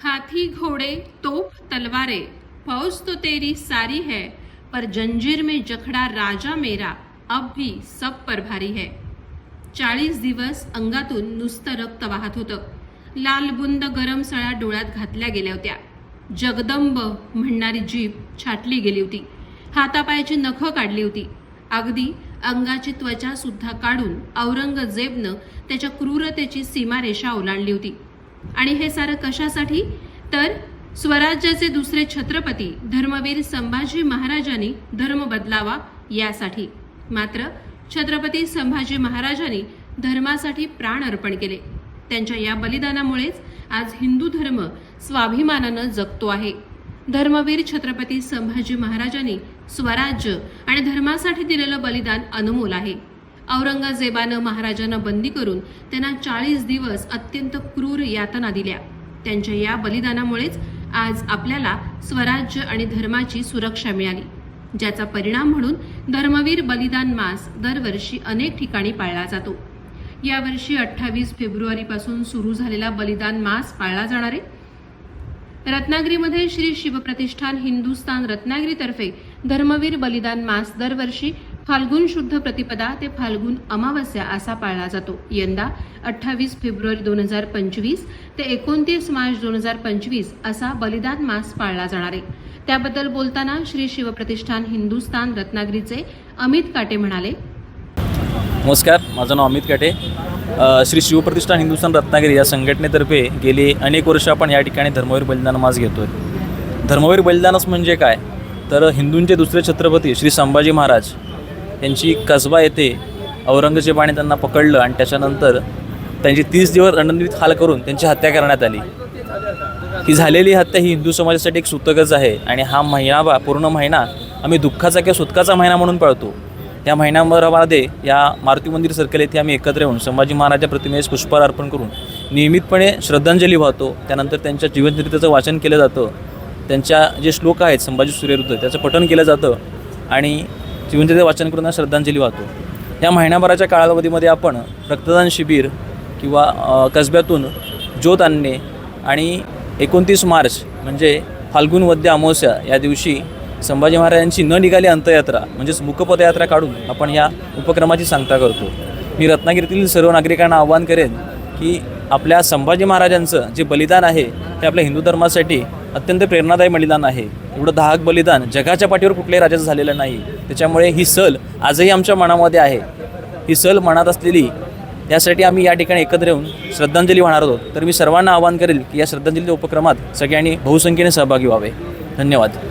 हाथी घोड़े तोप तलवारे। फौज तो तेरी सारी है पर जंजीर में जखड़ा राजा मेरा अब भी सब पर भारी है। चाळीस दिवस अंगातून नुसतं रक्त वाहत होतं। लाल बुंद गरम सळ्या डोळ्यात घातल्या गेल्या होत्या। जगदंब म्हणणारी जीभ छाटली गेली होती। हातापायाची नखं काढली होती। अगदी अंगाची त्वचा सुद्धा काढून औरंगजेबनं त्याच्या क्रूरतेची सीमारेषा ओलांडली होती। आणि हे सारं कशासाठी? तर स्वराज्याचे दुसरे छत्रपती धर्मवीर संभाजी महाराजांनी धर्म बदलावा यासाठी. मात्र छत्रपती संभाजी महाराजांनी धर्मासाठी प्राण अर्पण केले. त्यांच्या या बलिदानामुळेच आज हिंदू धर्म स्वाभिमानानं जगतो आहे. धर्मवीर छत्रपती संभाजी महाराजांनी स्वराज्य आणि धर्मासाठी दिलेलं बलिदान अनमोल आहे. औरंगजेबानं महाराजांना बंदी करून त्यांना चाळीस दिवस अत्यंत क्रूर यातना दिल्या. त्यांच्या या बलिदानामुळेच आज आपल्याला स्वराज्य आणि धर्माची सुरक्षा मिळाली. ज्याचा परिणाम म्हणून धर्मवीर बलिदान मास दरवर्षी अनेक ठिकाणी पाळला जातो. यावर्षी अठ्ठावीस फेब्रुवारीपासून सुरू झालेला बलिदान मास पाळला जाणार आहे. रत्नागिरीमध्ये श्री शिवप्रतिष्ठान हिंदुस्थान रत्नागिरीतर्फे धर्मवीर बलिदान मास दरवर्षी फाल्गुन शुद्ध प्रतिपदा ते फाल्गुन अमावस्या असा पाळला जातो. यंदा अठ्ठावीस फेब्रुवारी दोन हजार पंचवीस ते एकोणतीस मार्च दोन हजार पंचवीस असा बलिदान मास पाळला जाणार आहे. त्याबद्दल बोलताना श्री शिवप्रतिष्ठान हिंदुस्थान रत्नागिरीचे अमित काटे म्हणाले नमस्कार माझं नाव अमित काटे. श्री शिवप्रतिष्ठान हिंदुस्थान रत्नागिरी या संघटनेतर्फे गेली अनेक वर्ष आपण या ठिकाणी धर्मवीर बलिदान मास घेतो आहे धर्मवीर बलिदानच म्हणजे काय? तर हिंदूंचे दुसरे छत्रपती श्री संभाजी महाराज यांची कसबा येथे औरंगजेबाने त्यांना पकडलं आणि त्याच्यानंतर त्यांची तीस दिवस रणनीत हाल करून त्यांची हत्या करण्यात आली. ही झालेली हत्या ही हिंदू समाजासाठी एक सुतकच आहे आणि हा महिना बा पूर्ण महिना आम्ही दुःखाचा किंवा सुतकाचा महिना म्हणून पाळतो. या महिन्याभरामध्ये या मारुती मंदिर सर्कल येथे आम्ही एकत्र येऊन संभाजी महाराजच्या प्रतिमेस पुष्पहार अर्पण करून नियमितपणे श्रद्धांजली वाहतो. त्यानंतर त्यांच्या जीवनचरित्राचं वाचन केलं जातं. त्यांच्या जे श्लोक आहेत संभाजी सूर्यवृद्ध त्याचं पठण केलं जातं. आणि जीवनचरित्र वाचन करून श्रद्धांजली वाहतो. या महिन्याभराच्या कालावधीमध्ये आपण रक्तदान शिबिर किंवा कसब्यातून ज्योत आणणे आणि एकोणतीस मार्च म्हणजे फाल्गुन वद्य अमावस्या या दिवशी संभाजी महाराजांची न निघाली अंतयात्रा म्हणजेच मुखपदयात्रा काढून आपण या उपक्रमाची सांगता करतो. मी रत्नागिरीतील सर्व नागरिकांना आवाहन करेन की आपल्या संभाजी महाराजांचं जे बलिदान आहे ते आपल्या हिंदू धर्मासाठी अत्यंत प्रेरणादायी बलिदान आहे. एवढं दाहक बलिदान जगाच्या पाठीवर कुठल्याही राजाचं झालेलं नाही. त्याच्यामुळे ही सल आजही आमच्या मनामध्ये आहे. ही सल मनात असलेली यासाठी आम्ही या ठिकाणी एकत्र येऊन श्रद्धांजली वाहणार आहोत. तर मी सर्वांना आवाहन करेल की या श्रद्धांजलीच्या उपक्रमात सगळ्यांनी बहुसंख्येने सहभागी व्हावे. धन्यवाद.